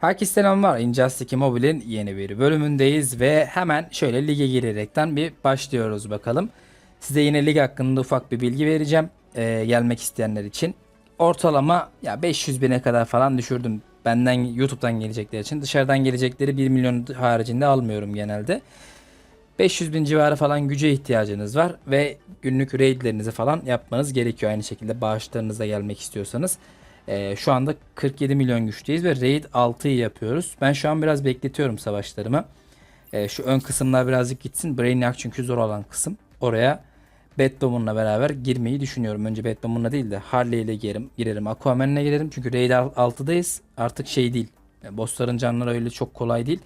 Herkese selamlar. Injustice Mobile'in yeni bir bölümündeyiz ve hemen şöyle lige girerekten bir başlıyoruz bakalım. Size yine lig hakkında ufak bir bilgi vereceğim. Ee, gelmek isteyenler için. Ortalama ya 500 bine kadar falan düşürdüm. Benden YouTube'dan gelecekler için. Dışarıdan gelecekleri 1 milyon haricinde almıyorum genelde. 500 bin civarı falan güce ihtiyacınız var ve günlük raidlerinizi falan yapmanız gerekiyor. Aynı şekilde bağışlarınızla gelmek istiyorsanız. Ee, şu anda 47 milyon güçteyiz ve raid 6'yı yapıyoruz. Ben şu an biraz bekletiyorum savaşlarımı. Ee, şu ön kısımlar birazcık gitsin. Brainiac çünkü zor olan kısım. Oraya Batwoman'la beraber girmeyi düşünüyorum. Önce Batwoman'la değil de Harley ile girerim. girerim. Aquaman'la girerim. Çünkü raid 6'dayız. Artık şey değil. Yani bossların canları öyle çok kolay değil.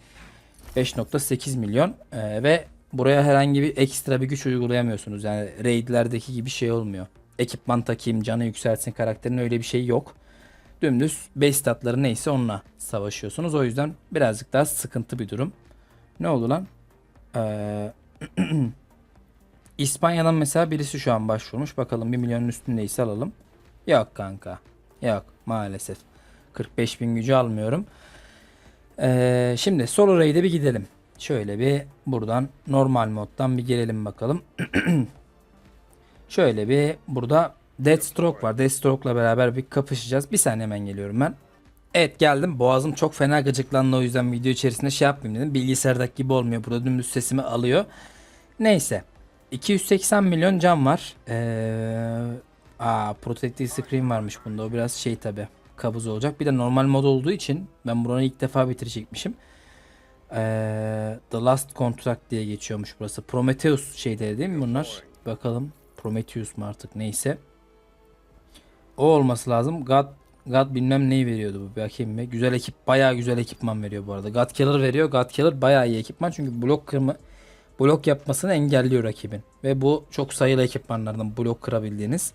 5.8 milyon Ee, ve buraya herhangi bir ekstra bir güç uygulayamıyorsunuz. Yani raidlerdeki gibi şey olmuyor. Ekipman takayım, canı yükselsin karakterin öyle bir şey yok. Dümdüz base statları neyse onunla savaşıyorsunuz. O yüzden birazcık daha sıkıntı bir durum. Ne oldu lan? Ee, İspanya'dan mesela birisi şu an başvurmuş. Bakalım 1 milyonun üstündeyse alalım. Yok kanka. Yok maalesef. 45 bin gücü almıyorum. Ee, şimdi solo raid'e bir gidelim. Şöyle bir buradan normal moddan bir girelim bakalım. Şöyle bir burada Deathstroke var. Deathstroke'la beraber bir kapışacağız. Bir saniye hemen geliyorum ben. Evet geldim. Boğazım çok fena gıcıklandı o yüzden video içerisinde şey yapmayayım dedim. Bilgisayardaki gibi olmuyor. Burada dümdüz sesimi alıyor. Neyse. 280 milyon can var. Ee, aa, Protective Screen varmış bunda. O biraz şey tabi. Kabuz olacak. Bir de normal mod olduğu için ben buranı ilk defa bitirecekmişim. Ee, The Last Contract diye geçiyormuş burası. Prometheus şeyleri değil mi bunlar? Bakalım. Prometheus mu artık neyse. O olması lazım. God God bilmem neyi veriyordu bu. Bakayım bir. Güzel ekip. Bayağı güzel ekipman veriyor bu arada. God Killer veriyor. God Killer bayağı iyi ekipman. Çünkü blok kırma blok yapmasını engelliyor rakibin. Ve bu çok sayılı ekipmanlardan blok kırabildiğiniz.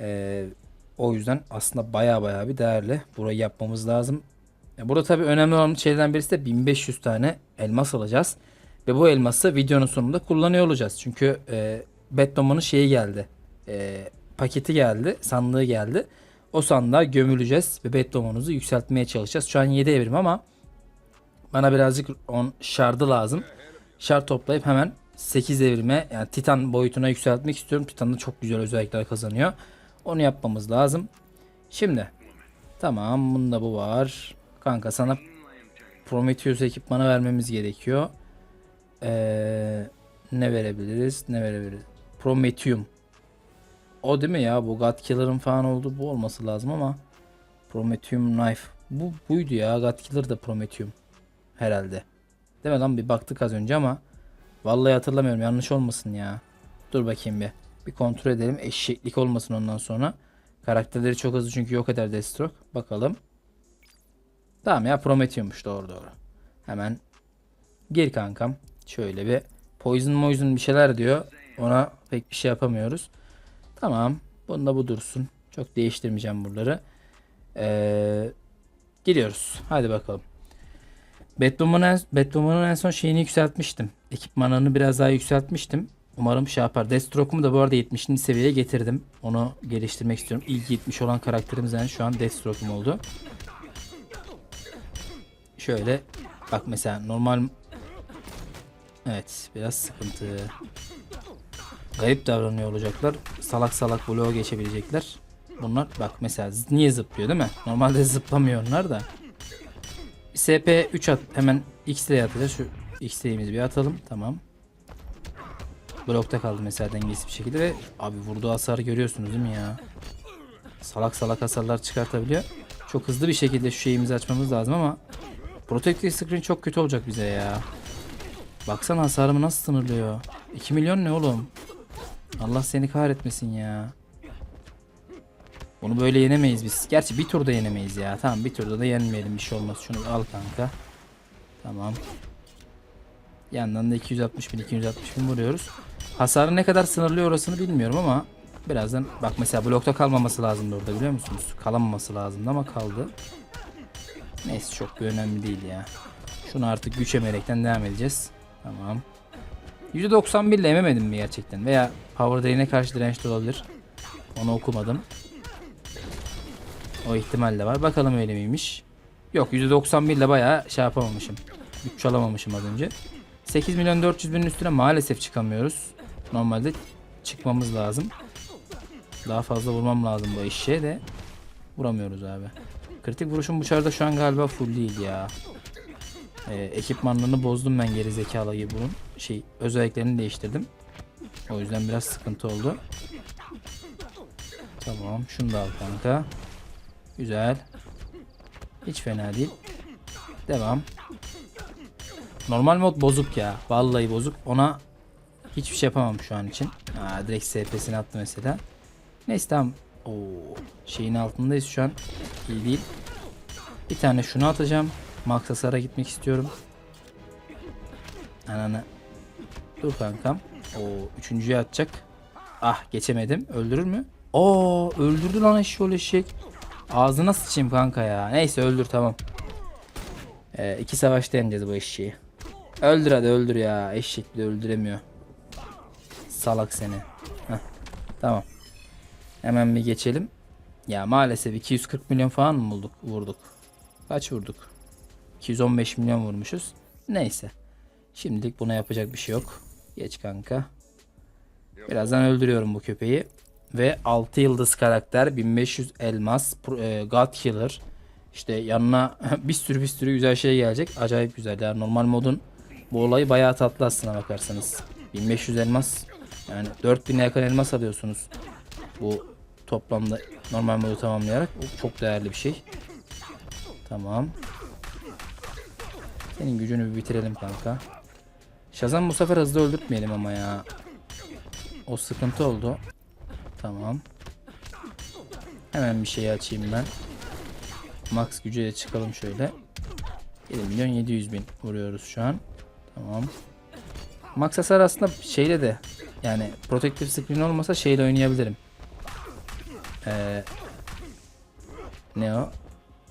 Ee, o yüzden aslında bayağı bayağı bir değerli. Burayı yapmamız lazım. Burada tabii önemli olan şeylerden birisi de 1500 tane elmas alacağız. Ve bu elması videonun sonunda kullanıyor olacağız. Çünkü e, Batman'ın şeyi geldi. E, paketi geldi. Sandığı geldi. O sandığa gömüleceğiz. Ve Batman'ımızı yükseltmeye çalışacağız. Şu an 7 evrim ama bana birazcık on şardı lazım. Şart toplayıp hemen 8 evrime yani Titan boyutuna yükseltmek istiyorum. Titan'da çok güzel özellikler kazanıyor. Onu yapmamız lazım. Şimdi tamam bunda bu var. Kanka sana Prometheus ekipmanı vermemiz gerekiyor. Ee, ne verebiliriz? Ne verebiliriz? Prometheum. O değil mi ya? Bu God Killer'ın falan oldu. Bu olması lazım ama Prometheum Knife. Bu buydu ya. God Killer da Prometheum. Herhalde. Değil mi lan? Bir baktık az önce ama vallahi hatırlamıyorum. Yanlış olmasın ya. Dur bakayım bir. Bir kontrol edelim. Eşeklik olmasın ondan sonra. Karakterleri çok hızlı çünkü yok eder Deathstroke. Bakalım. Tamam ya Prometheum'muş doğru doğru. Hemen gir kankam. Şöyle bir poison poison bir şeyler diyor. Ona pek bir şey yapamıyoruz. Tamam. Bunda bu dursun. Çok değiştirmeyeceğim buraları. Ee, gidiyoruz. Hadi bakalım. Batwoman'ın en, Batwoman'ın en son şeyini yükseltmiştim. Ekipmanını biraz daha yükseltmiştim. Umarım şey yapar. Deathstroke'umu da bu arada 70. seviyeye getirdim. Onu geliştirmek istiyorum. İlk 70 olan karakterimizden şu an Deathstroke'um oldu. Şöyle bak mesela normal Evet biraz sıkıntı. Garip davranıyor olacaklar. Salak salak bloğa geçebilecekler. Bunlar bak mesela niye zıplıyor değil mi? Normalde zıplamıyor onlar da. SP 3 at hemen X'le atacağız. Şu X'leyimizi bir atalım. Tamam. Blokta kaldı mesela dengesiz bir şekilde ve abi vurduğu hasarı görüyorsunuz değil mi ya? Salak salak hasarlar çıkartabiliyor. Çok hızlı bir şekilde şu şeyimizi açmamız lazım ama Protective Screen çok kötü olacak bize ya. Baksana hasarımı nasıl sınırlıyor. 2 milyon ne oğlum? Allah seni kahretmesin ya. Bunu böyle yenemeyiz biz. Gerçi bir turda yenemeyiz ya. Tamam bir turda da yenmeyelim bir şey olmaz. Şunu al kanka. Tamam. Yandan da 260 bin 260 bin vuruyoruz. Hasarı ne kadar sınırlıyor orasını bilmiyorum ama birazdan bak mesela blokta kalmaması lazımdı orada biliyor musunuz? Kalamaması lazımdı ama kaldı. Neyse çok bir önemli değil ya. Şunu artık güç emerekten devam edeceğiz. Tamam. %91 ile ememedim mi gerçekten? Veya Power Drain'e karşı dirençli olabilir. Onu okumadım. O ihtimal de var. Bakalım öyle miymiş. Yok %91 ile bayağı şey yapamamışım. Güç çalamamışım az önce. 8 milyon 400 binin üstüne maalesef çıkamıyoruz. Normalde çıkmamız lazım. Daha fazla vurmam lazım bu eşeğe de. Vuramıyoruz abi. Kritik vuruşum bu şu an galiba full değil ya. Ee, ekipmanlarını bozdum ben geri zekalı gibi bunun. Şey özelliklerini değiştirdim. O yüzden biraz sıkıntı oldu. Tamam şunu da al kanka. Güzel. Hiç fena değil. Devam. Normal mod bozuk ya. Vallahi bozuk. Ona hiçbir şey yapamam şu an için. Aa, direkt SP'sini attı mesela. Neyse tamam. Oo, şeyin altındayız şu an. İyi değil. Bir tane şunu atacağım. Max hasara gitmek istiyorum. Ananı. Dur kankam. O üçüncüye atacak. Ah geçemedim. Öldürür mü? Oo öldürdü lan eşşoğlu eşek. Ağzına sıçayım kanka ya. Neyse öldür tamam. Ee, iki savaşta yeneceğiz bu eşeği. Öldür hadi öldür ya. Eşek bile öldüremiyor. Salak seni. Heh, tamam. Hemen bir geçelim. Ya maalesef 240 milyon falan mı bulduk, vurduk? Kaç vurduk? 215 milyon vurmuşuz. Neyse. Şimdilik buna yapacak bir şey yok. Geç kanka. Birazdan öldürüyorum bu köpeği. Ve 6 yıldız karakter 1500 elmas e, God Killer. İşte yanına bir sürü bir sürü güzel şey gelecek. Acayip güzel. Yani normal modun bu olayı bayağı tatlı aslına bakarsanız. 1500 elmas yani 4000'e yakın elmas alıyorsunuz. Bu toplamda normal modu tamamlayarak bu çok değerli bir şey. Tamam. Senin gücünü bir bitirelim kanka. Shazam bu sefer hızlı öldürtmeyelim ama ya. O sıkıntı oldu. Tamam. Hemen bir şey açayım ben. Max gücüyle çıkalım şöyle. 1 milyon 700 bin vuruyoruz şu an. Tamam. Max hasar aslında şeyle de yani protective screen olmasa şeyle oynayabilirim. Ee, ne o?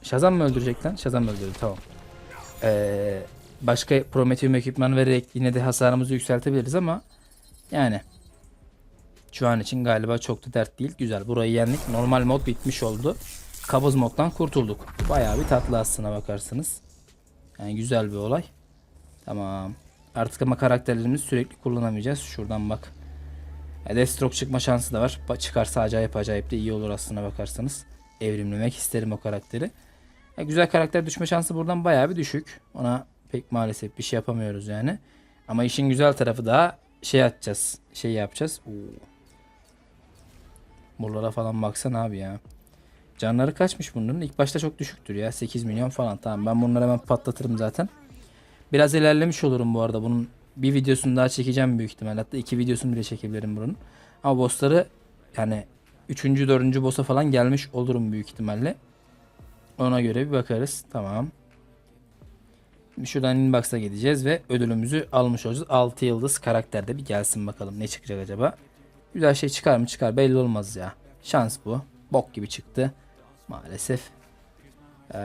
Shazam mı öldürecek lan? Shazam mı öldürdü tamam. Ee, başka Prometheum ekipman vererek yine de hasarımızı yükseltebiliriz ama yani şu an için galiba çok da dert değil. Güzel. Burayı yendik. Normal mod bitmiş oldu. Kabız moddan kurtulduk. Bayağı bir tatlı aslına bakarsınız. Yani güzel bir olay. Tamam. Artık ama karakterlerimizi sürekli kullanamayacağız. Şuradan bak. E, Deathstroke çıkma şansı da var. Çıkarsa acayip acayip de iyi olur aslına bakarsanız. Evrimlemek isterim o karakteri. E, güzel karakter düşme şansı buradan bayağı bir düşük. Ona pek maalesef bir şey yapamıyoruz yani. Ama işin güzel tarafı da şey atacağız. Şey yapacağız. Oo. Buralara falan baksana abi ya. Canları kaçmış bunların? İlk başta çok düşüktür ya. 8 milyon falan. Tamam ben bunları hemen patlatırım zaten. Biraz ilerlemiş olurum bu arada. Bunun bir videosunu daha çekeceğim büyük ihtimal. Hatta iki videosunu bile çekebilirim bunun. Ama bossları yani 3. 4. boss'a falan gelmiş olurum büyük ihtimalle. Ona göre bir bakarız. Tamam. Şuradan inbox'a gideceğiz ve ödülümüzü almış olacağız. 6 yıldız karakterde bir gelsin bakalım ne çıkacak acaba. Güzel şey çıkar mı çıkar belli olmaz ya. Şans bu. Bok gibi çıktı. Maalesef. Ee,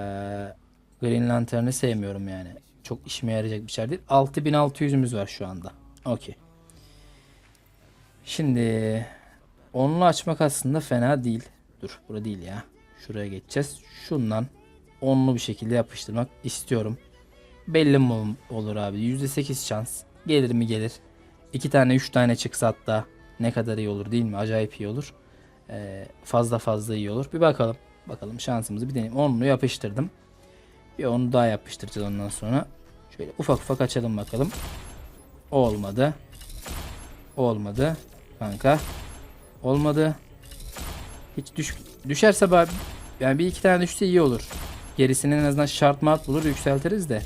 Green Lantern'ı sevmiyorum yani. Çok işime yarayacak bir şey değil. 6600'ümüz var şu anda. Okey. Şimdi onlu açmak aslında fena değil. Dur bura değil ya. Şuraya geçeceğiz. Şundan onlu bir şekilde yapıştırmak istiyorum. Belli mi ol- olur abi? %8 şans. Gelir mi gelir. 2 tane 3 tane çıksa hatta ne kadar iyi olur değil mi? Acayip iyi olur. Ee, fazla fazla iyi olur. Bir bakalım. Bakalım şansımızı bir deneyim. Onlu yapıştırdım. Bir onu daha yapıştıracağız ondan sonra. Şöyle ufak ufak açalım bakalım. Olmadı. Olmadı. Kanka. Olmadı. Hiç düş düşerse bari yani bir iki tane düşse iyi olur. Gerisini en azından şart mart bulur yükseltiriz de.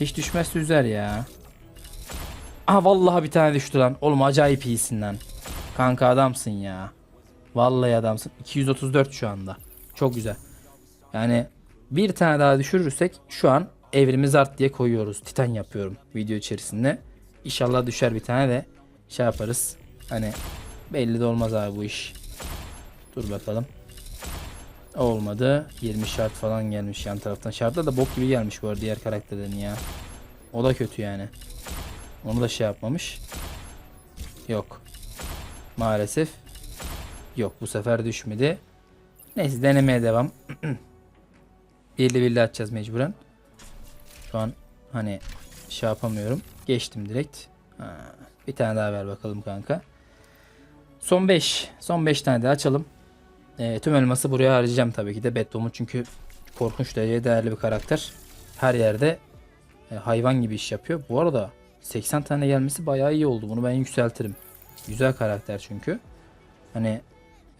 Hiç düşmezse üzer ya. Aha vallahi bir tane düştü lan. Oğlum acayip iyisin lan. Kanka adamsın ya. Vallahi adamsın. 234 şu anda. Çok güzel. Yani bir tane daha düşürürsek şu an evrimiz art diye koyuyoruz. Titan yapıyorum video içerisinde. İnşallah düşer bir tane de şey yaparız. Hani belli de olmaz abi bu iş. Dur bakalım. Olmadı. 20 şart falan gelmiş yan taraftan. Şartlar da bok gibi gelmiş bu arada diğer karakterlerin ya. O da kötü yani. Onu da şey yapmamış. Yok. Maalesef. Yok bu sefer düşmedi. Neyse denemeye devam. birli birli atacağız mecburen. Şu an hani şey yapamıyorum. Geçtim direkt. Ha, bir tane daha ver bakalım kanka. Son 5. Son 5 tane de açalım. Ee, tüm elması buraya harcayacağım tabii ki de. Beddom'un çünkü korkunç derecede değerli bir karakter. Her yerde e, hayvan gibi iş yapıyor. Bu arada 80 tane gelmesi bayağı iyi oldu. Bunu ben yükseltirim. Güzel karakter çünkü. Hani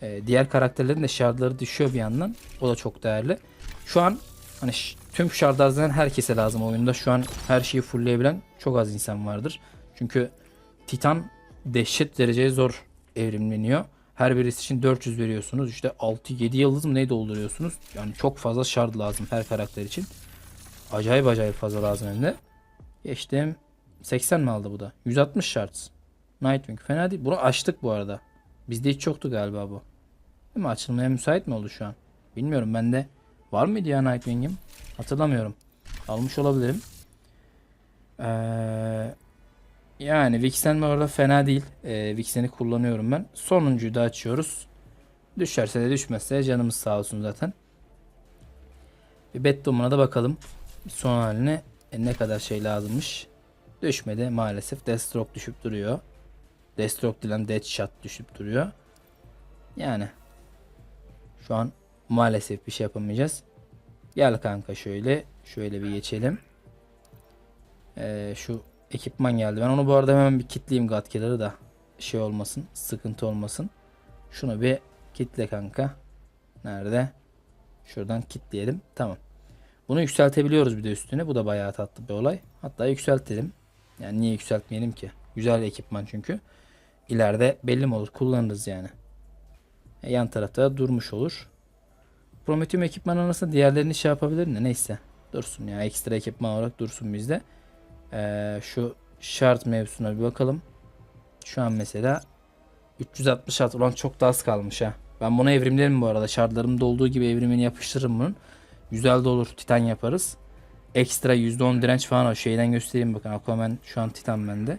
e, diğer karakterlerin de şardları düşüyor bir yandan. O da çok değerli. Şu an hani tüm şardlardan herkese lazım oyunda. Şu an her şeyi fullleyebilen çok az insan vardır. Çünkü Titan dehşet dereceye zor evrimleniyor. Her birisi için 400 veriyorsunuz. İşte 6-7 yıldız mı ne dolduruyorsunuz? Yani çok fazla shard lazım her karakter için. Acayip acayip fazla lazım hem de. Geçtim. 80 mi aldı bu da? 160 shards. Nightwing fena değil. Bunu açtık bu arada. Bizde hiç yoktu galiba bu. Değil mi? Açılmaya müsait mi oldu şu an? Bilmiyorum bende. Var mıydı ya Nightwing'im? Hatırlamıyorum. Almış olabilirim. Ee, yani Vixen bu arada fena değil. Ee, Vixen'i kullanıyorum ben. Sonuncuyu da açıyoruz. Düşerse de düşmezse canımız sağ olsun zaten. Bir Beddom'una da bakalım. Son haline e, ne kadar şey lazımmış. Düşmedi maalesef. Deathstroke düşüp duruyor. Deathstroke dilen Deathshot düşüp duruyor. Yani şu an maalesef bir şey yapamayacağız. Gel kanka şöyle. Şöyle bir geçelim. Ee, şu ekipman geldi. Ben onu bu arada hemen bir kitleyeyim gatkeleri da şey olmasın. Sıkıntı olmasın. Şunu bir kitle kanka. Nerede? Şuradan kitleyelim. Tamam. Bunu yükseltebiliyoruz bir de üstüne. Bu da bayağı tatlı bir olay. Hatta yükseltelim. Yani niye yükseltmeyelim ki? Güzel ekipman çünkü. İleride belli mi olur? Kullanırız yani. E, yan tarafta durmuş olur. Prometheum ekipman arasında diğerlerini şey yapabilirim de neyse. Dursun ya. Ekstra ekipman olarak dursun bizde. Ee, şu şart mevzusuna bir bakalım. Şu an mesela 366 ulan çok da az kalmış ha. Ben bunu evrimlerim bu arada. Şartlarımda olduğu gibi evrimini yapıştırırım bunun. Güzel de olur. Titan yaparız. Ekstra %10 direnç falan o şeyden göstereyim bakın. Aquaman şu an Titan bende.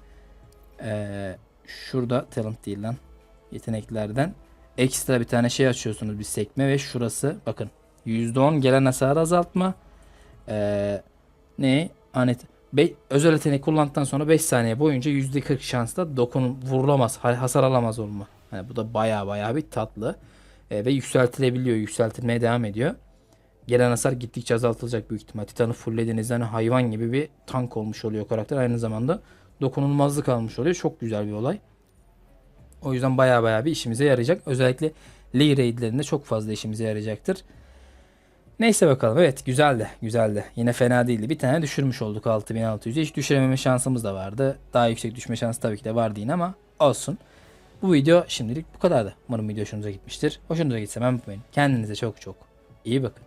Ee, şurada talent değil lan. Yeteneklerden ekstra bir tane şey açıyorsunuz bir sekme ve şurası bakın %10 gelen hasarı azaltma. Ee, ne? Anet Be- özel yetenek kullandıktan sonra 5 saniye boyunca %40 şansla dokun vurulamaz, ha- hasar alamaz olma. Yani bu da baya baya bir tatlı. Ee, ve yükseltilebiliyor, yükseltilmeye devam ediyor. Gelen hasar gittikçe azaltılacak büyük ihtimal. Titan'ı fulllediğinizde hani hayvan gibi bir tank olmuş oluyor karakter. Aynı zamanda dokunulmazlık almış oluyor. Çok güzel bir olay. O yüzden baya baya bir işimize yarayacak. Özellikle Lee raidlerinde çok fazla işimize yarayacaktır. Neyse bakalım. Evet güzeldi. Güzeldi. Yine fena değildi. Bir tane düşürmüş olduk 6600'e. Hiç düşürememe şansımız da vardı. Daha yüksek düşme şansı tabii ki de vardı yine ama olsun. Bu video şimdilik bu kadardı. Umarım video hoşunuza gitmiştir. Hoşunuza gitse ben unutmayın. Kendinize çok çok iyi bakın.